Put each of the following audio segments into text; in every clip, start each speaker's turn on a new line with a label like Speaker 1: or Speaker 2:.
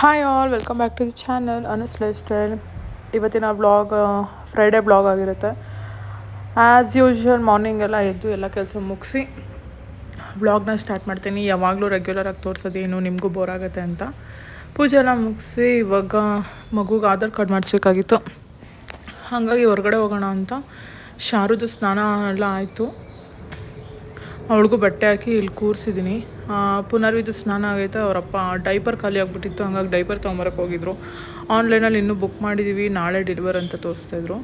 Speaker 1: Hi all welcome back to the channel Anas lifestyle ಇವತ್ತಿನ blog Friday blog ಆಗಿರುತ್ತೆ. As usual morning ಎಲ್ಲ ಎದ್ದು ಎಲ್ಲ ಕೆಲಸ ಮುಗಿಸಿ ಬ್ಲಾಗ್ನ ಸ್ಟಾರ್ಟ್ ಮಾಡ್ತೀನಿ. ಯಾವಾಗಲೂ ರೆಗ್ಯುಲರಾಗಿ ಏನು ನಿಮಗೂ ಬೋರ್ ಆಗುತ್ತೆ ಅಂತ. ಪೂಜೆ ಎಲ್ಲ ಮುಗಿಸಿ ಇವಾಗ ಮಗುಗೆ ಆಧಾರ್ ಕಾರ್ಡ್ ಮಾಡಿಸ್ಬೇಕಾಗಿತ್ತು. ಹಾಗಾಗಿ ಹೊರಗಡೆ ಹೋಗೋಣ ಅಂತ ಶಾರುದು ಸ್ನಾನ ಎಲ್ಲ ಆಯಿತು. ಅವಳಿಗೂ ಬಟ್ಟೆ ಹಾಕಿ ಇಲ್ಲಿ ಕೂರಿಸಿದ್ದೀನಿ. ಪುನರ್ವಿದು ಸ್ನಾನ ಆಗೈತೆ, ಅವರಪ್ಪ ಡೈಪರ್ ಖಾಲಿ ಆಗಿಬಿಟ್ಟಿತ್ತು, ಹಂಗಾಗಿ ಡೈಪರ್ ತೊಗೊಂಬರಕ್ಕೆ ಹೋಗಿದ್ರು. ಆನ್ಲೈನಲ್ಲಿ ಇನ್ನೂ ಬುಕ್ ಮಾಡಿದ್ದೀವಿ ನಾಳೆ ಡೆಲಿವರ್ ಅಂತ ತೋರಿಸ್ತಾಯಿದ್ರು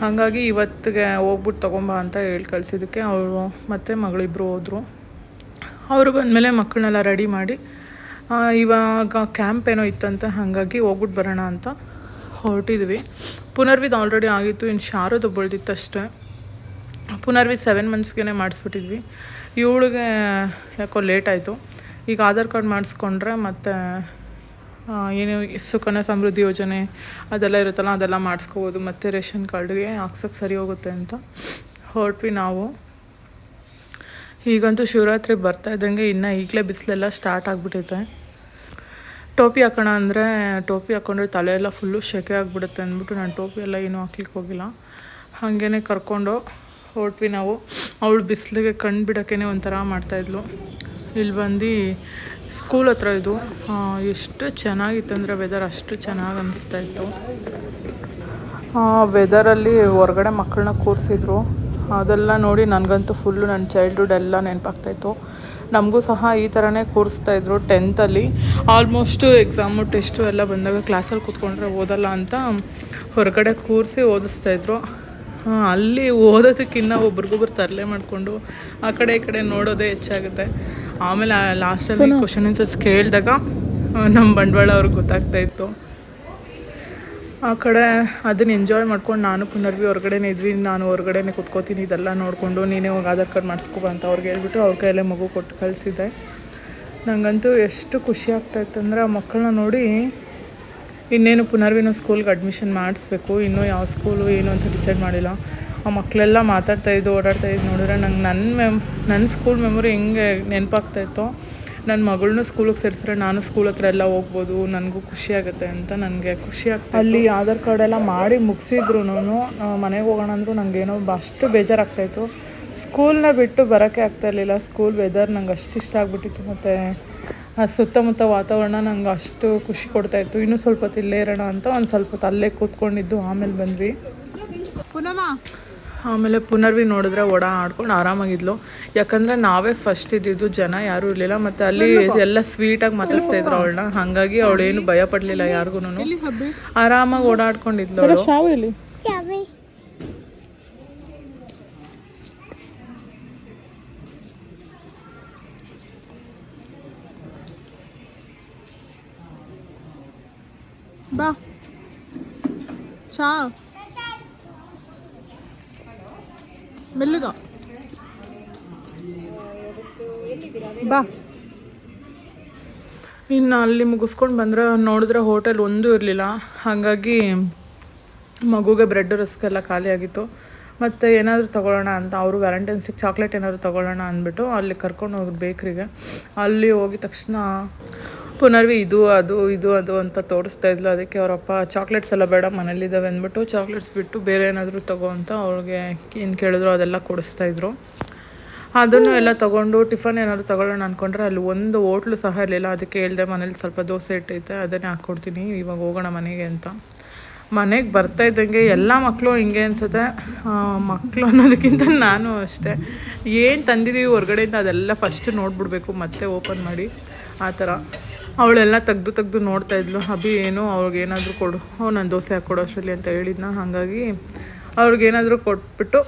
Speaker 1: ಹಾಗಾಗಿ ಇವತ್ತಿಗೆ ಹೋಗ್ಬಿಟ್ಟು ತೊಗೊಂಬ ಅಂತ ಹೇಳಿ ಕಳಿಸಿದ್ದಕ್ಕೆ ಅವರು ಮತ್ತು ಮಗಳಿಬ್ಬರು ಹೋದರು. ಅವರು ಬಂದಮೇಲೆ ಮಕ್ಕಳನ್ನೆಲ್ಲ ರೆಡಿ ಮಾಡಿ ಇವಾಗ ಕ್ಯಾಂಪ್ ಏನೋ ಇತ್ತಂತೆ, ಹಾಗಾಗಿ ಹೋಗ್ಬಿಟ್ಟು ಬರೋಣ ಅಂತ ಹೊರಟಿದ್ವಿ. ಪುನರ್ವಿದ್ ಆಲ್ರೆಡಿ ಆಗಿತ್ತು, ಇನ್ನು ಶಾರದು ಬೆಳೆದಿತ್ತು ಅಷ್ಟೇ ಪುನರ್ವಿ ಸೆವೆನ್ ಮಂತ್ಸ್ಗೆ ಮಾಡಿಸ್ಬಿಟ್ಟಿದ್ವಿ. ಇವಳಿಗೆ ಯಾಕೋ ಲೇಟ್ ಆಯಿತು. ಈಗ ಆಧಾರ್ ಕಾರ್ಡ್ ಮಾಡಿಸ್ಕೊಂಡ್ರೆ ಮತ್ತು ಏನು ಸುಕನ್ಯಾ ಸಮೃದ್ಧಿ ಯೋಜನೆ ಅದೆಲ್ಲ ಇರುತ್ತಲ್ಲ, ಅದೆಲ್ಲ ಮಾಡಿಸ್ಕೋಬೋದು. ಮತ್ತು ರೇಷನ್ ಕಾರ್ಡ್ಗೆ ಹಾಕ್ಸೋಕ್ಕೆ ಸರಿ ಹೋಗುತ್ತೆ ಅಂತ ಹೊರಟ್ವಿ ನಾವು. ಈಗಂತೂ ಶಿವರಾತ್ರಿ ಬರ್ತಾ ಇದ್ದಂಗೆ ಇನ್ನು ಈಗಲೇ ಬಿಸಿಲೆಲ್ಲ ಸ್ಟಾರ್ಟ್ ಆಗಿಬಿಟ್ಟೈತೆ ಟೋಪಿ ಹಾಕೋಣ ಅಂದರೆ ಟೋಪಿ ಹಾಕ್ಕೊಂಡ್ರೆ ತಲೆ ಎಲ್ಲ ಫುಲ್ಲು ಸೆಕೆ ಆಗಿಬಿಡುತ್ತೆ ಅಂದ್ಬಿಟ್ಟು ನಾನು ಟೋಪಿ ಎಲ್ಲ ಏನೂ ಹಾಕ್ಲಿಕ್ಕೆ ಹೋಗಿಲ್ಲ. ಹಾಗೇ ಕರ್ಕೊಂಡು ಹೊರಟ್ವಿ ನಾವು. ಅವಳು ಬಿಸಿಲಿಗೆ ಕಣ್ಣು ಬಿಡೋಕ್ಕೇ ಒಂಥರ ಮಾಡ್ತಾಯಿದ್ಲು ಇಲ್ಲಿ ಬಂದು ಸ್ಕೂಲ್ ಹತ್ರ ಇದು ಎಷ್ಟು ಚೆನ್ನಾಗಿತ್ತು ಅಂದರೆ ವೆದರ್ ಅಷ್ಟು ಚೆನ್ನಾಗಿ ಅನಿಸ್ತಾ ಇತ್ತು. ವೆದರಲ್ಲಿ ಹೊರಗಡೆ ಮಕ್ಕಳನ್ನ ಕೂರಿಸಿದ್ರು. ಅದೆಲ್ಲ ನೋಡಿ ನನಗಂತೂ ಫುಲ್ಲು ನನ್ನ ಚೈಲ್ಡ್ಹುಡ್ ಎಲ್ಲ ನೆನಪಾಗ್ತಾಯಿತ್ತು ನಮಗೂ ಸಹ ಈ ಥರನೇ ಕೂರಿಸ್ತಾಯಿದ್ರು ಟೆಂತಲ್ಲಿ ಆಲ್ಮೋಸ್ಟು ಎಕ್ಸಾಮು ಟೆಸ್ಟು ಎಲ್ಲ ಬಂದಾಗ ಕ್ಲಾಸಲ್ಲಿ ಕೂತ್ಕೊಂಡ್ರೆ ಓದಲ್ಲ ಅಂತ ಹೊರಗಡೆ ಕೂರಿಸಿ ಓದಿಸ್ತಾಯಿದ್ರು ಅಲ್ಲಿ ಓದೋದಕ್ಕಿನ್ನ ಒಬ್ರಿಗೊಬ್ರು ತರಲೆ ಮಾಡಿಕೊಂಡು ಆ ಕಡೆ ಈ ಕಡೆ ನೋಡೋದೇ ಹೆಚ್ಚಾಗುತ್ತೆ. ಆಮೇಲೆ ಲಾಸ್ಟಲ್ಲಿ ಕ್ವಶನ್ ಆನ್ಸರ್ಸ್ ಕೇಳಿದಾಗ ನಮ್ಮ ಬಂಡವಾಳ ಅವ್ರಿಗೆ ಗೊತ್ತಾಗ್ತಾ ಇತ್ತು. ಆ ಕಡೆ ಅದನ್ನ ಎಂಜಾಯ್ ಮಾಡ್ಕೊಂಡು ನಾನು ಪುನರ್ವಿ ಹೊರಗಡೆನೇ ಇದ್ವಿ ನಾನು ಹೊರಗಡೆನೇ ಕುತ್ಕೋತೀನಿ ಇದೆಲ್ಲ ನೋಡಿಕೊಂಡು ನೀನೇ ಹೋಗಿ ಆಧಾರ್ ಕಾರ್ಡ್ ಮಾಡಿಸ್ಕೊ ಅಂತ ಅವ್ರಿಗೆ ಹೇಳ್ಬಿಟ್ಟು ಅವ್ರ ಕೈಯಲ್ಲೇ ಮಗು ಕೊಟ್ಟು ಕಳಿಸಿದ್ದೆ. ನನಗಂತೂ ಎಷ್ಟು ಖುಷಿ ಆಗ್ತಾಯಿತ್ತು ಅಂದರೆ ಆ ಮಕ್ಕಳನ್ನ ನೋಡಿ ಇನ್ನೇನು ಪುನರ್ವಿನ ಸ್ಕೂಲ್ಗೆ ಅಡ್ಮಿಷನ್ ಮಾಡಿಸ್ಬೇಕು, ಇನ್ನೂ ಯಾವ ಸ್ಕೂಲು ಏನು ಅಂತ ಡಿಸೈಡ್ ಮಾಡಿಲ್ಲ. ಆ ಮಕ್ಕಳೆಲ್ಲ ಮಾತಾಡ್ತಾ ಇದ್ದು, ಓಡಾಡ್ತಾ ಇದ್ದು ನೋಡಿದ್ರೆ ನಂಗೆ ನನ್ನ ಮೆಮ್ ನನ್ನ ಸ್ಕೂಲ್ ಮೆಮೊರಿ ಹೆಂಗೆ ನೆನಪಾಗ್ತಾಯಿತ್ತೋ ನನ್ನ ಮಗಳನ್ನೂ ಸ್ಕೂಲಿಗೆ ಸೇರಿಸಿದ್ರೆ ನಾನು ಸ್ಕೂಲ್ ಹತ್ರ ಎಲ್ಲ ಹೋಗ್ಬೋದು, ನನಗೂ ಖುಷಿ ಆಗುತ್ತೆ ಅಂತ ನನಗೆ ಖುಷಿ ಆಗ್ತದೆ ಅಲ್ಲಿ ಆಧಾರ್ ಕಾರ್ಡ್ ಎಲ್ಲ ಮಾಡಿ ಮುಗಿಸಿದ್ರು ಮನೆಗೆ ಹೋಗೋಣ ಅಂದರೂ ನನಗೇನೋ ಅಷ್ಟು ಬೇಜಾರಾಗ್ತಾಯಿತ್ತು ಸ್ಕೂಲ್ನ ಬಿಟ್ಟು ಬರೋಕ್ಕೆ ಆಗ್ತಾ ಇರಲಿಲ್ಲ ಸ್ಕೂಲ್ ವೆದರ್ ನಂಗೆ ಅಷ್ಟು ಇಷ್ಟ ಆಗ್ಬಿಟ್ಟಿತ್ತು. ಮತ್ತು ಆ ಸುತ್ತಮುತ್ತ ವಾತಾವರಣ ನಂಗೆ ಅಷ್ಟು ಖುಷಿ ಕೊಡ್ತಾಯಿತ್ತು ಇನ್ನೂ ಸ್ವಲ್ಪ ಹೊತ್ತು ಇಲ್ಲೇ ಇರೋಣ ಅಂತ ಒಂದು ಸ್ವಲ್ಪ ಹೊತ್ತು ಅಲ್ಲೇ ಕೂತ್ಕೊಂಡಿದ್ದು ಆಮೇಲೆ ಬಂದ್ವಿ. ಆಮೇಲೆ ಪುನರ್ವಿ ನೋಡಿದ್ರೆ ಒಡ ಆಡ್ಕೊಂಡು ಆರಾಮಾಗಿದ್ಲು. ಯಾಕಂದರೆ ನಾವೇ ಫಸ್ಟ್ ಇದ್ದಿದ್ದು ಜನ ಯಾರೂ ಇರಲಿಲ್ಲ ಮತ್ತು ಅಲ್ಲಿ ಎಲ್ಲ ಸ್ವೀಟಾಗಿ ಮಾತಾಡ್ತಾ ಇದ್ರು ಅವಳನ್ನ. ಹಾಗಾಗಿ ಅವಳೇನು ಭಯ ಪಡಲಿಲ್ಲ ಯಾರಿಗೂ ಆರಾಮಾಗಿ ಓಡಾಡ್ಕೊಂಡಿದ್ಲು ಅವಳು. ಬಾ. ಚಾ ಮೆಲ್ಲಗ. ಬಾ. ಇನ್ನು ಅಲ್ಲಿ ಮುಗಿಸ್ಕೊಂಡು ಬಂದ್ರೆ ನೋಡಿದ್ರೆ ಹೋಟೆಲ್ ಒಂದೂ ಇರಲಿಲ್ಲ. ಹಾಗಾಗಿ ಮಗುಗೆ ಬ್ರೆಡ್ ರಸ್ಕ್ ಎಲ್ಲ ಖಾಲಿಯಾಗಿತ್ತು ಮತ್ತು ಏನಾದರೂ ತೊಗೊಳ್ಳೋಣ ಅಂತ, ಅವರು ವ್ಯಾಲೆಂಟೈನ್ಸ್ ಡೇಗೆ ಚಾಕ್ಲೇಟ್ ಏನಾದರೂ ತೊಗೊಳ್ಳೋಣ ಅಂದ್ಬಿಟ್ಟು ಅಲ್ಲಿ ಕರ್ಕೊಂಡು ಹೋಗಿ ಬೇಕ್ರಿಗೆ ಅಲ್ಲಿ ಹೋಗಿದ ತಕ್ಷಣ ಪುನರ್ವಿ ಇದು, ಅದು ಇದು, ಅದು ಅಂತ ತೋರಿಸ್ತಾ ಇದ್ಲು. ಅದಕ್ಕೆ ಅವರಪ್ಪ ಚಾಕ್ಲೇಟ್ಸ್ ಎಲ್ಲ ಬೇಡ, ಮನೇಲಿದ್ದಾವೆ ಅಂದ್ಬಿಟ್ಟು ಚಾಕ್ಲೇಟ್ಸ್ ಬಿಟ್ಟು ಬೇರೆ ಏನಾದರೂ ತಗೋ ಅಂತ ಅವ್ರಿಗೆ ಏನು ಕೇಳಿದ್ರು ಅದೆಲ್ಲ ಕೊಡಿಸ್ತಾ ಇದ್ರು. ಅದನ್ನು ಎಲ್ಲ ತೊಗೊಂಡು ಟಿಫನ್ ಏನಾದರೂ ತಗೊಳ್ಳೋಣ ಅಂದ್ಕೊಂಡ್ರೆ ಅಲ್ಲಿ ಒಂದು ಹೋಟ್ಲು ಸಹ ಇರಲಿಲ್ಲ. ಅದಕ್ಕೆ ಹೇಳಿದೆ, ಮನೇಲಿ ಸ್ವಲ್ಪ ದೋಸೆ ಇಟ್ಟೈತೆ, ಅದನ್ನೇ ಹಾಕ್ಕೊಡ್ತೀನಿ ಇವಾಗ ಹೋಗೋಣ ಮನೆಗೆ ಅಂತ. ಮನೆಗೆ ಬರ್ತಾ ಇದ್ದಂಗೆ ಎಲ್ಲ ಮಕ್ಕಳು ಹಿಂಗೆ ಅನ್ಸುತ್ತೆ. ಮಕ್ಕಳು ಅನ್ನೋದಕ್ಕಿಂತ ನಾನು ಅಷ್ಟೇ. ಏನು ತಂದಿದ್ದೀವಿ ಹೊರಗಡೆಯಿಂದ ಅದೆಲ್ಲ ಫಸ್ಟ್ ನೋಡ್ಬಿಡ್ಬೇಕು, ಮತ್ತೆ ಓಪನ್ ಮಾಡಿ. ಆ ಥರ. ಅವಳೆಲ್ಲ ತೆಗ್ದು ತೆಗ್ದು ನೋಡ್ತಾ ಇದ್ಲು. ಅಭಿ, ಏನು? ಅವ್ರಿಗೇನಾದರೂ ಕೊಡು. ಹ್ಞೂ ನಾನು ದೋಸೆ ಹಾಕ್ಕೊಡು ಅಷ್ಟರಲ್ಲಿ ಅಂತ ಹೇಳಿದ್ನ. ಹಾಗಾಗಿ ಅವ್ರಿಗೇನಾದರೂ ಕೊಟ್ಬಿಟ್ಟು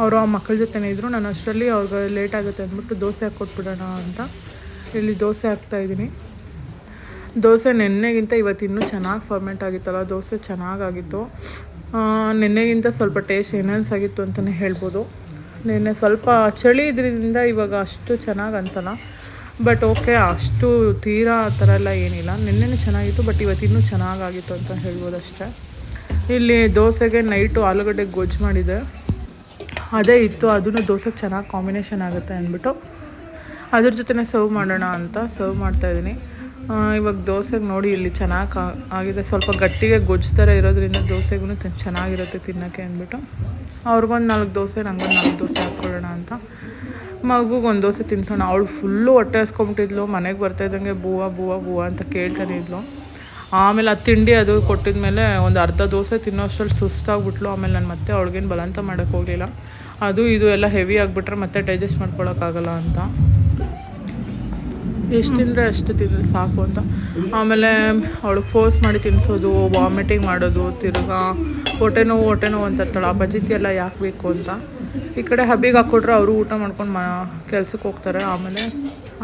Speaker 1: ಅವರು ಆ ಮಕ್ಕಳ ಜೊತೆನೇ ಇದ್ದರು ನಾನು ಅಷ್ಟರಲ್ಲಿ ಅವ್ರಿಗೆ ಲೇಟ್ ಆಗುತ್ತೆ ಅಂದ್ಬಿಟ್ಟು ದೋಸೆ ಹಾಕ್ಕೊಟ್ಬಿಡೋಣ ಅಂತ ಇಲ್ಲಿ ದೋಸೆ ಹಾಕ್ತಾಯಿದ್ದೀನಿ ದೋಸೆ ನೆನ್ನೆಗಿಂತ ಇವತ್ತು ಇನ್ನೂ ಚೆನ್ನಾಗಿ ಫರ್ಮೆಂಟ್ ಆಗಿತ್ತಲ್ಲ. ದೋಸೆ ಚೆನ್ನಾಗಾಗಿತ್ತು. ನೆನ್ನೆಗಿಂತ ಸ್ವಲ್ಪ ಟೇಸ್ಟ್ ಎನ್ಹಾನ್ಸ್ ಆಗಿತ್ತು ಅಂತಲೇ ಹೇಳ್ಬೋದು. ನೆನ್ನೆ ಸ್ವಲ್ಪ ಚಳಿ ಇದರಿಂದ ಇವಾಗ ಅಷ್ಟು ಚೆನ್ನಾಗಿ ಅನ್ಸಲ್ಲ. ಬಟ್ ಓಕೆ ಅಷ್ಟು ತೀರಾ ಆ ಥರ ಎಲ್ಲ ಏನಿಲ್ಲ. ನಿನ್ನೆನೂ ಚೆನ್ನಾಗಿತ್ತು ಬಟ್ ಇವತ್ತು ಇನ್ನೂ ಚೆನ್ನಾಗಾಗಿತ್ತು ಅಂತ ಹೇಳ್ಬೋದು ಅಷ್ಟೇ. ಇಲ್ಲಿ ದೋಸೆಗೆ ನೈಟು ಆಲೂಗಡ್ಡೆ ಗೊಜ್ಜು ಮಾಡಿದೆ. ಅದೇ ಇತ್ತು ಅದನ್ನು ದೋಸೆಗೆ ಚೆನ್ನಾಗಿ ಕಾಂಬಿನೇಷನ್ ಆಗುತ್ತೆ ಅಂದ್ಬಿಟ್ಟು. ಅದ್ರ ಜೊತೆ ಸರ್ವ್ ಮಾಡೋಣ ಅಂತ ಸರ್ವ್ ಮಾಡ್ತಾಯಿದ್ದೀನಿ ಇವಾಗ ದೋಸೆಗೆ ನೋಡಿ ಇಲ್ಲಿ ಚೆನ್ನಾಗಿ ಆಗಿದೆ. ಸ್ವಲ್ಪ ಗಟ್ಟಿಗೆ ಗೊಜ್ಜು ಇರೋದ್ರಿಂದ ದೋಸೆಗೂ ಚೆನ್ನಾಗಿರುತ್ತೆ ತಿನ್ನೋಕ್ಕೆ ಅಂದ್ಬಿಟ್ಟು. ಅವ್ರಿಗೊಂದು ನಾಲ್ಕು ದೋಸೆ, ನಂಗೊಂದು ನಾಲ್ಕು ದೋಸೆ ಹಾಕ್ಕೊಳ್ಳೋಣ ಅಂತ. ಮಗುಗೆ ಒಂದು ದೋಸೆ ತಿನ್ಸೋಣ. ಅವಳು ಫುಲ್ಲು ಹೊಟ್ಟೆ ಹಸ್ಕೊಂಬಿಟ್ಟಿದ್ಲು, ಮನೆಗೆ ಬರ್ತಾ ಇದ್ದಂಗೆ ಬೂವ ಬೂವ ಬೂವ ಅಂತ ಕೇಳ್ತಾನೆ ಇದ್ಲು. ಆಮೇಲೆ ಆ ತಿಂಡಿ ಅದು ಕೊಟ್ಟಿದ್ಮೇಲೆ ಒಂದು ಅರ್ಧ ದೋಸೆ ತಿನ್ನೋಷ್ಟರಲ್ಲಿ ಸುಸ್ತಾಗ್ಬಿಟ್ಲು. ಆಮೇಲೆ ನಾನು ಮತ್ತೆ ಅವಳಿಗೇನು ಬಲಂತ ಮಾಡೋಕ್ಕೆ ಹೋಗಲಿಲ್ಲ. ಅದು, ಇದು ಎಲ್ಲ ಹೆವಿ ಆಗಿಬಿಟ್ರೆ ಮತ್ತೆ ಡೈಜೆಸ್ಟ್ ಮಾಡ್ಕೊಳಕ್ಕಾಗಲ್ಲ ಅಂತ. ಎಷ್ಟು ತಿಂದರೆ ಅಷ್ಟು ತಿಂದರೆ ಸಾಕು ಅಂತ. ಆಮೇಲೆ ಅವಳಿಗೆ ಫೋರ್ಸ್ ಮಾಡಿ ತಿನ್ನಿಸೋದು ವಾಮಿಟಿಂಗ್ ಮಾಡೋದು, ತಿರುಗಾ ಹೊಟ್ಟೆ ನೋವು ಹೊಟ್ಟೆ ನೋವು ಅಂತ ಇರ್ತಾಳೆ, ಆ ಬಜಿತಿ ಎಲ್ಲ ಯಾಕೆ ಬೇಕು ಅಂತ. ಈ ಕಡೆ ಹಬ್ಬಿಗೆ ಹಾಕ್ಕೊಟ್ರೆ ಅವರು ಊಟ ಮಾಡ್ಕೊಂಡು ಮ ಕೆಲ್ಸಕ್ಕೆ ಹೋಗ್ತಾರೆ. ಆಮೇಲೆ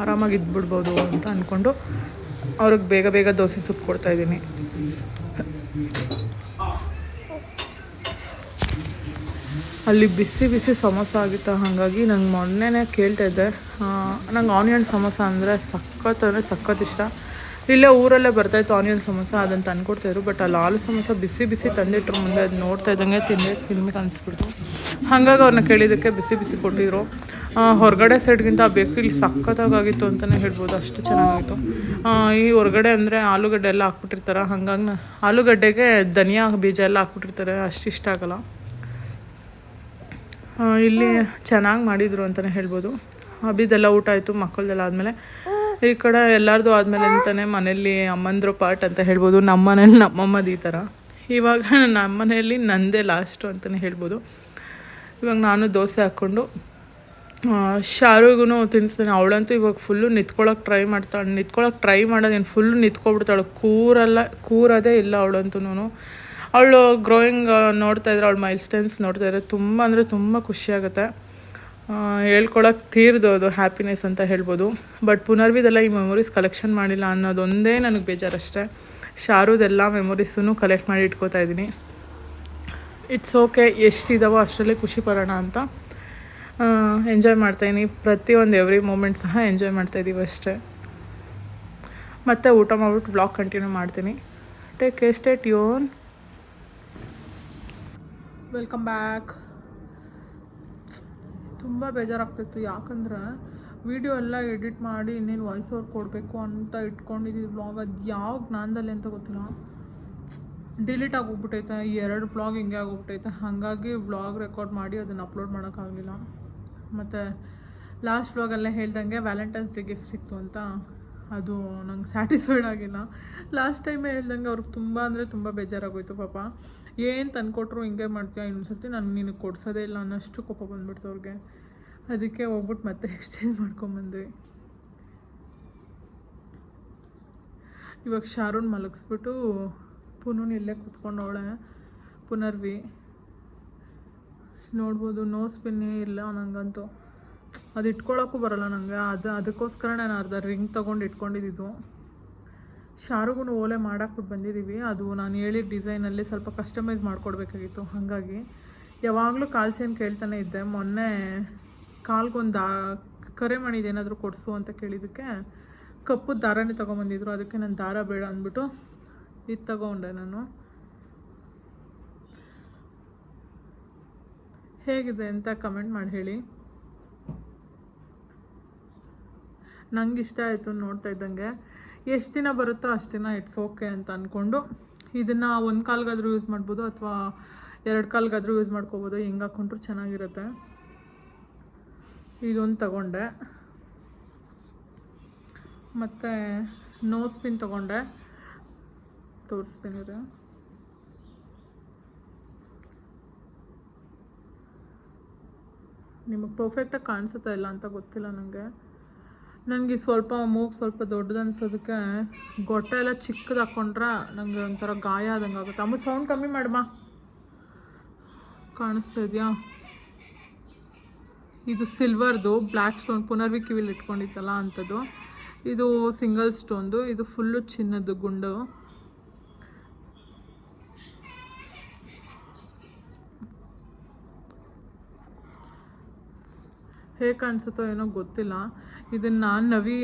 Speaker 1: ಆರಾಮಾಗಿ ಇದ್ಬಿಡ್ಬೋದು ಅಂತ ಅಂದ್ಕೊಂಡು ಅವ್ರಿಗೆ ಬೇಗ ಬೇಗ ದೋಸೆ ಸುಟ್ಟು ಕೊಡ್ತಾ ಅಲ್ಲಿ ಬಿಸಿ ಬಿಸಿ ಸಮೋಸ ಆಗಿತ್ತು, ಹಾಗಾಗಿ ನಂಗೆ ಮೊನ್ನೆನೇ ಕೇಳ್ತಾ ಇದ್ದೆ. ನಂಗೆ ಆನಿಯನ್ ಸಮೋಸ ಅಂದರೆ ಸಖತ್ ಅಂದರೆ ಸಖತ್ ಇಷ್ಟ. ಇಲ್ಲೇ ಊರಲ್ಲೇ ಬರ್ತಾಯಿತ್ತು ಆನಿಯನ್ ಸಮೋಸ ಅದನ್ನು ತಂದುಕೊಡ್ತಾಯಿದ್ರು ಬಟ್ ಅಲ್ಲಿ ಹಾಲು ಸಮೋಸ ಬಿಸಿ ಬಿಸಿ ತಂದಿಟ್ರು ಮುಂದೆ, ಅದು ನೋಡ್ತಾ ಇದ್ದಂಗೆ ತಿಂದೆ, ತಿನ್ಬೇಕು ಅನಿಸ್ಬಿಡ್ತು. ಹಾಗಾಗಿ ಅವ್ರನ್ನ ಕೇಳಿದ್ದಕ್ಕೆ ಬಿಸಿ ಬಿಸಿ ಕೊಟ್ಟಿದ್ರು. ಹೊರಗಡೆ ಸೈಡ್ಗಿಂತ ಆ ಬೇಕ್ರಿಲಿ ಸಖತ್ತಾಗಿತ್ತು ಅಂತಲೇ ಹೇಳ್ಬೋದು, ಅಷ್ಟು ಚೆನ್ನಾಗಿತ್ತು ಈ ಹೊರಗಡೆ ಅಂದರೆ ಆಲೂಗಡ್ಡೆ ಎಲ್ಲ ಹಾಕ್ಬಿಟ್ಟಿರ್ತಾರೆ, ಹಾಗಾಗಿ ಆಲೂಗಡ್ಡೆಗೆ ಧನಿಯಾ ಬೀಜ ಎಲ್ಲ ಹಾಕ್ಬಿಟ್ಟಿರ್ತಾರೆ, ಅಷ್ಟು ಇಷ್ಟ ಆಗಲ್ಲ. ಇಲ್ಲಿ ಚೆನ್ನಾಗಿ ಮಾಡಿದರು ಅಂತಲೇ ಹೇಳ್ಬೋದು. ಅಬ್ಬಿದೆಲ್ಲ ಊಟ ಆಯಿತು, ಮಕ್ಕಳದೆಲ್ಲ ಆದಮೇಲೆ. ಈ ಕಡೆ ಎಲ್ಲರದು ಆದಮೇಲೆ ಅಂತಾನೆ ಮನೇಲಿ ಅಮ್ಮಂದ್ರ ಪಾರ್ಟ್ ಅಂತ ಹೇಳ್ಬೋದು. ನಮ್ಮ ಮನೇಲಿ ನಮ್ಮಮ್ಮದು ಈ ಥರ ಇವಾಗ ನಮ್ಮ ಮನೆಯಲ್ಲಿ ನಂದೇ ಲಾಸ್ಟು ಅಂತಲೇ ಹೇಳ್ಬೋದು. ಇವಾಗ ನಾನು ದೋಸೆ ಹಾಕ್ಕೊಂಡು ಶಾರುಗೂ ತಿನ್ನಿಸ್ತಾನೆ ಅವಳಂತೂ ಇವಾಗ ಫುಲ್ಲು ನಿತ್ಕೊಳ್ಳೋಕೆ ಟ್ರೈ ಮಾಡ್ತಾಳೆ. ನಿತ್ಕೊಳ್ಳೋಕೆ ಟ್ರೈ ಮಾಡೋದೇನು ಫುಲ್ಲು ನಿಂತ್ಕೊಬಿಡ್ತಾಳೆ. ಕೂರಲ್ಲ, ಕೂರೋದೇ ಇಲ್ಲ ಅವಳಂತೂ ಅವಳು ಗ್ರೋಯಿಂಗ್ ನೋಡ್ತಾ ಇದ್ರೆ, ಅವಳು ಮೈಲ್ ಸ್ಟೈನ್ಸ್ ನೋಡ್ತಾ ಇದ್ರೆ ತುಂಬ ಅಂದರೆ ತುಂಬ ಖುಷಿಯಾಗುತ್ತೆ ಹೇಳ್ಕೊಳಕ್ಕೆ ತೀರ್ದು ಅದು ಹ್ಯಾಪಿನೆಸ್ ಅಂತ ಹೇಳ್ಬೋದು. ಬಟ್ ಪುನರ್ವಿದೆಲ್ಲ ಈ ಮೆಮೊರೀಸ್ ಕಲೆಕ್ಷನ್ ಮಾಡಿಲ್ಲ ಅನ್ನೋದೊಂದೇ ನನಗೆ ಬೇಜಾರಷ್ಟೇ. ಶಾರುದೆಲ್ಲ ಮೆಮೊರೀಸನ್ನು ಕಲೆಕ್ಟ್ ಮಾಡಿ ಇಟ್ಕೋತಾ ಇದ್ದೀನಿ. ಇಟ್ಸ್ ಓಕೆ ಎಷ್ಟಿದಾವೋ ಅಷ್ಟರಲ್ಲೇ ಖುಷಿ ಪಡೋಣ ಅಂತ. ಎಂಜಾಯ್ ಮಾಡ್ತಾಯಿದ್ದೀನಿ ಪ್ರತಿಯೊಂದು ಎವ್ರಿ ಮೂಮೆಂಟ್ ಸಹ ಎಂಜಾಯ್ ಮಾಡ್ತಾ ಇದ್ದೀವಿ ಅಷ್ಟೇ. ಮತ್ತು ಊಟ ಮಾಡ್ಬಿಟ್ಟು ವ್ಲಾಗ್ ಕಂಟಿನ್ಯೂ ಮಾಡ್ತೀನಿ. Take care stay tune welcome back ತುಂಬ ಬೇಜಾರಾಗ್ತಿತ್ತು. ಯಾಕಂದ್ರೆ ವಿಡಿಯೋ ಎಲ್ಲ ಎಡಿಟ್ ಮಾಡಿ ಇನ್ನೇನು ವಾಯ್ಸ್ ಓವರ್ ಕೊಡಬೇಕು ಅಂತ ಇಟ್ಕೊಂಡಿದ್ದೀವಿ ವ್ಲಾಗ್ ಅದು ಯಾವ ಜ್ಞಾನದಲ್ಲಿ ಅಂತ ಗೊತ್ತಿಲ್ಲ. ಡಿಲೀಟ್ ಆಗೋಗ್ಬಿಟ್ಟೈತೆ. ಎರಡು ವ್ಲಾಗ್ ಹಿಂಗೆ ಆಗೋಗ್ಬಿಟ್ಟೈತೆ. ಹಾಗಾಗಿ ವ್ಲಾಗ್ ರೆಕಾರ್ಡ್ ಮಾಡಿ ಅದನ್ನು ಅಪ್ಲೋಡ್ ಮಾಡೋಕ್ಕಾಗಲಿಲ್ಲ. ಮತ್ತು ಲಾಸ್ಟ್ ವ್ಲಾಗೆಲ್ಲ ಹೇಳ್ದಂಗೆ ವ್ಯಾಲೆಂಟೈನ್ಸ್ ಡೇ ಗಿಫ್ಟ್ ಸಿಕ್ತು ಅಂತ. ಅದು ನಂಗೆ ಸ್ಯಾಟಿಸ್ಫೈಡ್ ಆಗಿಲ್ಲ. ಲಾಸ್ಟ್ ಟೈಮ್ ಹೇಳ್ದಂಗೆ ಅವ್ರಿಗೆ ತುಂಬ ಅಂದರೆ ತುಂಬ ಬೇಜಾರಾಗೋಯ್ತು ಪಾಪ. ಏನು ತಂದುಕೊಟ್ರು ಹಿಂಗೆ ಮಾಡ್ತೀಯ ಇನ್ನೊಂದು ಸರ್ತಿ ನಾನು ನಿನಗೆ ಕೊಡ್ಸೋದೇ ಇಲ್ಲ ಅನ್ನೋಷ್ಟು ಕೋಪ ಬಂದ್ಬಿಡ್ತು ಅವ್ರಿಗೆ. ಅದಕ್ಕೆ ಹೋಗ್ಬಿಟ್ಟು ಮತ್ತೆ ಎಕ್ಸ್ಚೇಂಜ್ ಮಾಡ್ಕೊಂಬಂದ್ವಿ ಇವಾಗ ಶಾರೂನ್ ಮಲಗಿಸ್ಬಿಟ್ಟು ಪುನೂನ್ ಇಲ್ಲೇ ಕೂತ್ಕೊಂಡವಳೆ ಪುನರ್ವಿ. ನೋಡ್ಬೋದು ನೋ ಸ್ಪಿನ್ನೇ ಇಲ್ಲ ನನಗಂತೂ ಅದು ಇಟ್ಕೊಳ್ಳೋಕ್ಕೂ ಬರೋಲ್ಲ ನನಗೆ ಅದು, ಅದಕ್ಕೋಸ್ಕರ ನಾನು ಅರ್ಧ ರಿಂಗ್ ತೊಗೊಂಡು ಇಟ್ಕೊಂಡಿದ್ದು. ಶಾರುಗೂ ಓಲೆ ಮಾಡಾಕ್ಬಿಟ್ಟು ಬಂದಿದ್ದೀವಿ ಅದು ನಾನು ಹೇಳಿದ ಡಿಸೈನಲ್ಲಿ ಸ್ವಲ್ಪ ಕಸ್ಟಮೈಸ್ ಮಾಡಿಕೊಡ್ಬೇಕಾಗಿತ್ತು. ಹಾಗಾಗಿ ಯಾವಾಗಲೂ ಕಾಲು ಚೈನ್ ಕೇಳ್ತಾನೆ ಇದ್ದೆ. ಮೊನ್ನೆ ಕಾಲ್ಗೊಂದು ಕರೆ ಮಾಡಿದ್ದು ಏನಾದರೂ ಕೊಡಿಸು ಅಂತ ಕೇಳಿದ್ದಕ್ಕೆ ಕಪ್ಪು ದಾರನೇ ತೊಗೊಂಬಂದಿದ್ರು. ಅದಕ್ಕೆ ನಾನು ದಾರ ಬೇಡ ಅಂದ್ಬಿಟ್ಟು ಇದು ತಗೊಂಡೆ ನಾನು. ಹೇಗಿದೆ ಅಂತ ಕಮೆಂಟ್ ಮಾಡಿ ಹೇಳಿ. ನಂಗೆ ಇಷ್ಟ ಆಯಿತು ನೋಡ್ತಾ ಇದ್ದಂಗೆ. ಎಷ್ಟು ದಿನ ಬರುತ್ತೋ ಅಷ್ಟು ದಿನ ಇಟ್ಸ್ ಓಕೆ ಅಂತ ಅಂದ್ಕೊಂಡು ಇದನ್ನು ಒಂದು ಕಾಲ್ಗಾದರೂ ಯೂಸ್ ಮಾಡ್ಬೋದು ಅಥವಾ ಎರಡು ಕಾಲ್ಗಾದ್ರೂ ಯೂಸ್ ಮಾಡ್ಕೋಬೋದು, ಹೆಂಗೆ ಹಾಕ್ಕೊಂಡ್ರು ಚೆನ್ನಾಗಿರುತ್ತೆ. ಇದೊಂದು ತಗೊಂಡೆ. ಮತ್ತು ನೋಸ್ ಪಿನ್ ತಗೊಂಡೆ. ತೋರಿಸ್ತೀನಿ ಇದು ನಿಮಗೆ ಪರ್ಫೆಕ್ಟಾಗಿ ಕಾಣಿಸುತ್ತಾ ಇಲ್ಲ ಅಂತ ಗೊತ್ತಿಲ್ಲ ನನಗೆ ನನಗೆ ಸ್ವಲ್ಪ ಮೂಗು ಸ್ವಲ್ಪ ದೊಡ್ಡದು ಅನ್ಸೋದಕ್ಕೆ ಗೊಟ್ಟೆ ಎಲ್ಲ ಚಿಕ್ಕದು ಹಾಕ್ಕೊಂಡ್ರೆ ನನಗೆ ಒಂಥರ ಗಾಯ ಆದಂಗೆ ಆಗುತ್ತೆ. ಅಮ್ಮ ಸೌಂಡ್ ಕಮ್ಮಿ ಮಾಡಮ್ಮ ಕಾಣಿಸ್ತಾ ಇದೆಯಾ? ಇದು ಸಿಲ್ವರ್ದು ಬ್ಲ್ಯಾಕ್ ಸ್ಟೋನ್ ಪುನರ್ವಿ ಕಿವಿಲಿ ಇಟ್ಕೊಂಡಿತ್ತಲ್ಲ ಅಂಥದ್ದು. ಇದು ಸಿಂಗಲ್ ಸ್ಟೋನ್ದು ಇದು ಫುಲ್ಲು ಚಿನ್ನದ್ದು ಗುಂಡು. ಹೇಗೆ ಕಾಣಿಸುತ್ತೋ ಏನೋ ಗೊತ್ತಿಲ್ಲ. ಇದನ್ನು ನಾನು ನವಿ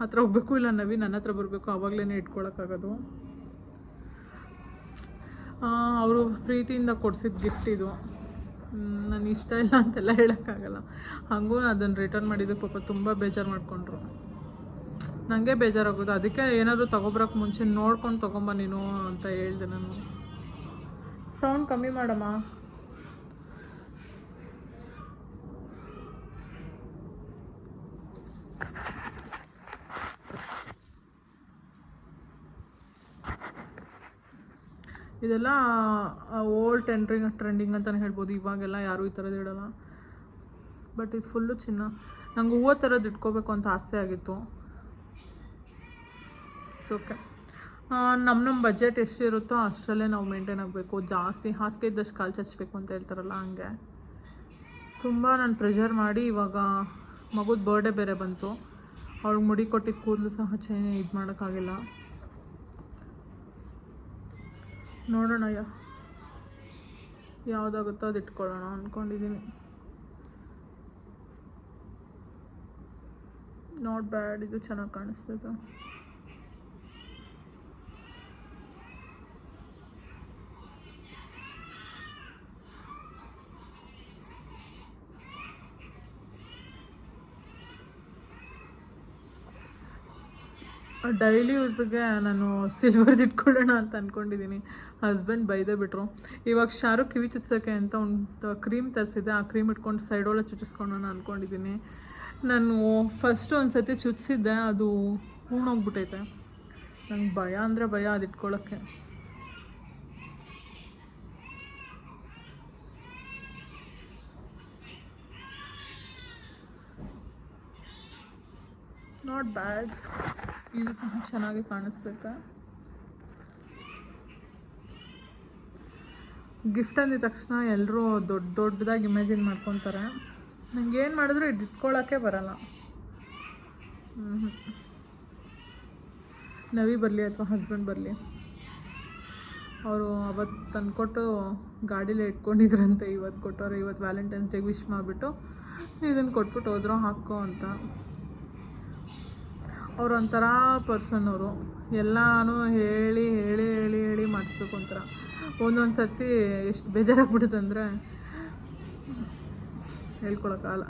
Speaker 1: ಹತ್ರ ಹೋಗ್ಬೇಕು ಇಲ್ಲ ನವಿ, ನನ್ನ ಹತ್ರ ಬರಬೇಕು ಆವಾಗಲೇ ಇಟ್ಕೊಳಕ್ಕಾಗೋದು. ಅವರು ಪ್ರೀತಿಯಿಂದ ಕೊಡ್ಸಿದ ಗಿಫ್ಟ್ ಇದು. ನಾನು ಇಷ್ಟ ಇಲ್ಲ ಅಂತೆಲ್ಲ ಹೇಳೋಕ್ಕಾಗಲ್ಲ. ಹಾಗೂ ಅದನ್ನು ರಿಟರ್ನ್ ಮಾಡಿದ್ದು ಪಾಪ ತುಂಬ ಬೇಜಾರು ಮಾಡಿಕೊಂಡ್ರು.
Speaker 2: ನನಗೆ ಬೇಜಾರಾಗೋದು. ಅದಕ್ಕೆ ಏನಾದರೂ ತೊಗೊಬರಕ್ಕೆ ಮುಂಚೆ ನೋಡ್ಕೊಂಡು ತೊಗೊಂಬ ನೀನು ಅಂತ ಹೇಳ್ದೆ ನಾನು. ಸೌಂಡ್ ಕಮ್ಮಿ ಮಾಡಮ್ಮ. ಇದೆಲ್ಲ ಓಲ್ಡ್ ಟೆಂಡ್ರಿಂಗ್ ಟ್ರೆಂಡಿಂಗ್ ಅಂತಲೇ ಹೇಳ್ಬೋದು. ಇವಾಗೆಲ್ಲ ಯಾರೂ ಈ ಥರದ್ದು ಇಡಲ್ಲ. ಬಟ್ ಇದು ಫುಲ್ಲು ಚಿನ್ನ. ನಂಗೆ ಹೂವು ಥರದ್ದು ಇಟ್ಕೋಬೇಕು ಅಂತ ಆಸೆ ಆಗಿತ್ತು. ಇಟ್ಸ್ ಓಕೆ ನಮ್ಮ ನಮ್ಮ ಬಜೆಟ್ ಎಷ್ಟಿರುತ್ತೋ ಅಷ್ಟರಲ್ಲೇ ನಾವು ಮೇಂಟೈನ್ ಆಗಬೇಕು. ಜಾಸ್ತಿ ಹಾಸಿಗೆ ಇದ್ದಷ್ಟು ಕಾಲು ಚಚ್ಚಬೇಕು ಅಂತ ಹೇಳ್ತಾರಲ್ಲ ಹಂಗೆ. ತುಂಬ ನಾನು ಪ್ರೆಷರ್ ಮಾಡಿ ಇವಾಗ ಮಗುದ ಬರ್ಡೇ ಬೇರೆ ಬಂತು. ಅವ್ಳಿಗೆ ಮುಡಿ ಕೊಟ್ಟಿದ್ದ ಕೂದಲು ಸಹ ಚೇ ಇದು ಮಾಡೋಕ್ಕಾಗಿಲ್ಲ. ನೋಡೋಣ ಯಾವುದಾಗುತ್ತೋ ಅದು ಇಟ್ಕೊಳ್ಳೋಣ ಅಂದ್ಕೊಂಡಿದ್ದೀನಿ ನಾಟ್ ಇದು ಚೆನ್ನಾಗಿ ಕಾಣಿಸ್ತದೆ. ಡೈಲಿ ಯೂಸ್ಗೆ ನಾನು ಸಿಲ್ವರ್ದು ಇಟ್ಕೊಳ್ಳೋಣ ಅಂತ ಅಂದ್ಕೊಂಡಿದ್ದೀನಿ ಹಸ್ಬೆಂಡ್ ಬೈದೇ ಬಿಟ್ರು. ಇವಾಗ ಶಾರುಖ್ ಕಿವಿ ಚುಚ್ಚೋಕ್ಕೆ ಅಂತ ಒಂದು ಕ್ರೀಮ್ ತರಿಸಿದೆ. ಆ ಕ್ರೀಮ್ ಇಟ್ಕೊಂಡು ಸೈಡೊಳ ಚುಚ್ಚಿಸ್ಕೊಳ್ಳೋಣ ಅಂದ್ಕೊಂಡಿದ್ದೀನಿ ನಾನು ಫಸ್ಟು ಒಂದು ಸತಿ ಚುಚ್ಚಿಸಿದ್ದೆ ಅದು ಹೂಣೋಗ್ಬಿಟ್ಟೈತೆ. ನಂಗೆ ಭಯ ಅಂದರೆ ಭಯ ಅದು ಇಟ್ಕೊಳ್ಳೋಕ್ಕೆ ನಾಟ್ ಬ್ಯಾಡ್ ಇದು ಸಹ ಚೆನ್ನಾಗಿ ಕಾಣಿಸುತ್ತೆ. ಗಿಫ್ಟ್ ಅಂದಿದ ತಕ್ಷಣ ಎಲ್ಲರೂ ದೊಡ್ಡ ದೊಡ್ಡದಾಗಿ ಇಮ್ಯಾಜಿನ್ ಮಾಡ್ಕೊತಾರೆ. ನನಗೆ ಏನು ಮಾಡಿದ್ರು ಇದು ಇಟ್ಕೊಳ್ಳೋಕ್ಕೆ ಬರಲ್ಲ. ನವಿ ಬರಲಿ ಅಥವಾ ಹಸ್ಬೆಂಡ್ ಬರಲಿ. ಅವರು ಅವತ್ತು ತಂದುಕೊಟ್ಟು ಗಾಡೀಲಿ ಇಟ್ಕೊಂಡಿದ್ರಂತೆ. ಇವತ್ತು ಕೊಟ್ಟವ್ರೆ ಇವತ್ತು ವ್ಯಾಲೆಂಟೈನ್ಸ್ ಡೇಗೆ ವಿಶ್ ಮಾಡಿಬಿಟ್ಟು ಇದನ್ನು ಕೊಟ್ಬಿಟ್ಟು ಹೋದ್ರು ಹಾಕೋ ಅಂತ. ಅವ್ರು ಒಂಥರ ಪರ್ಸನ್ ಅವರು. ಎಲ್ಲಾನು ಹೇಳಿ ಹೇಳಿ ಹೇಳಿ ಹೇಳಿ ಮಾಡಿಸ್ಬೇಕು ಒಂಥರ. ಒಂದೊಂದು ಸರ್ತಿ ಎಷ್ಟು ಬೇಜಾರಾಗ್ಬಿಡುತ್ತೆ ಅಂದರೆ ಹೇಳ್ಕೊಳಕ್ಕಾಗಲ್ಲ.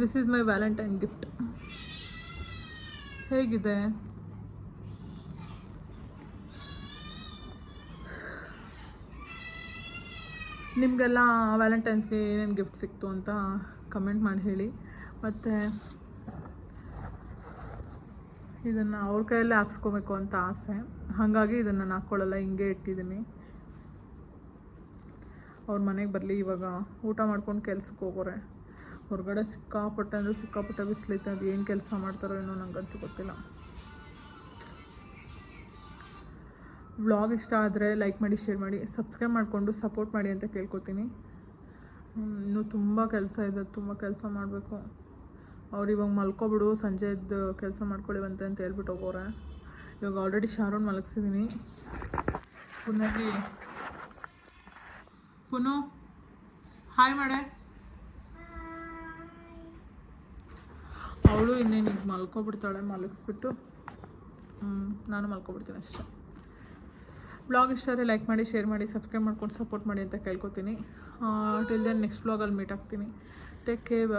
Speaker 2: This is my Valentine gift ಹೇಗಿದೆ? ನಿಮಗೆಲ್ಲ ವ್ಯಾಲೆಂಟೈನ್ಸ್ಗೆ ಏನೇನು ಗಿಫ್ಟ್ ಸಿಕ್ತು ಅಂತ ಕಮೆಂಟ್ ಮಾಡಿ ಹೇಳಿ. ಮತ್ತು ಇದನ್ನು ಅವ್ರ ಕೈಯಲ್ಲೇ ಹಾಕ್ಸ್ಕೊಬೇಕು ಅಂತ ಆಸೆ. ಹಾಗಾಗಿ ಇದನ್ನು ನಾನು ಹಾಕ್ಕೊಳ್ಳಲ್ಲ ಹಿಂಗೆ ಇಟ್ಟಿದ್ದೀನಿ ಅವ್ರ ಮನೆಗೆ ಬರಲಿ, ಇವಾಗ ಊಟ ಮಾಡ್ಕೊಂಡು ಕೆಲ್ಸಕ್ಕೆ ಹೋಗೋರೆ. ಹೊರಗಡೆ ಸಿಕ್ಕಾಪಟ್ಟೆ ಅಂದರೆ ಸಿಕ್ಕಾಪಟ್ಟೆ ಬಿಸಿಲೈತೆ, ಅದು ಏನು ಕೆಲಸ ಮಾಡ್ತಾರೋ ಏನೋ ನನಗಂತೂ ಗೊತ್ತಿಲ್ಲ. ವ್ಲಾಗ್ ಇಷ್ಟ ಆದರೆ ಲೈಕ್ ಮಾಡಿ, ಶೇರ್ ಮಾಡಿ, ಸಬ್ಸ್ಕ್ರೈಬ್ ಮಾಡಿಕೊಂಡು ಸಪೋರ್ಟ್ ಮಾಡಿ ಅಂತ ಕೇಳ್ಕೊತೀನಿ. ಇನ್ನೂ ತುಂಬ ಕೆಲಸ ಇದೆ, ತುಂಬ ಕೆಲಸ ಮಾಡಬೇಕು. ಅವ್ರು ಇವಾಗ ಮಲ್ಕೊಬಿಡು ಸಂಜೆದ್ದು ಕೆಲಸ ಮಾಡ್ಕೊಳ್ಳಿವಂತೆ ಅಂತ ಹೇಳ್ಬಿಟ್ಟು ಹೋಗೋರೆ. ಇವಾಗ ಆಲ್ರೆಡಿ ಶಾರೋನ್ ಮಲಗಿಸಿದ್ದೀನಿ ಪುನಾಗಿ, ಪುನು, ಹಾಯ್ ಮಾಡೆ. ಅವಳು ಇನ್ನೇನು ಈಗ ಮಲ್ಕೊಬಿಡ್ತಾಳೆ, ಮಲಗಿಸ್ಬಿಟ್ಟು. ನಾನು ಮಲ್ಕೊಬಿಡ್ತೀನಿ ಅಷ್ಟೇ. ಬ್ಲಾಗ್ ಇಷ್ಟ ಲೈಕ್ ಮಾಡಿ, ಶೇರ್ ಮಾಡಿ, ಸಬ್ಸ್ಕ್ರೈಬ್ ಮಾಡ್ಕೊಂಡು ಸಪೋರ್ಟ್ ಮಾಡಿ ಅಂತ ಕೇಳ್ಕೊತೀನಿ. ಟಿಲ್ ದೆನ್ ನೆಕ್ಸ್ಟ್ ಬ್ಲಾಗಲ್ಲಿ ಮೀಟ್ ಆಗ್ತೀನಿ. Take care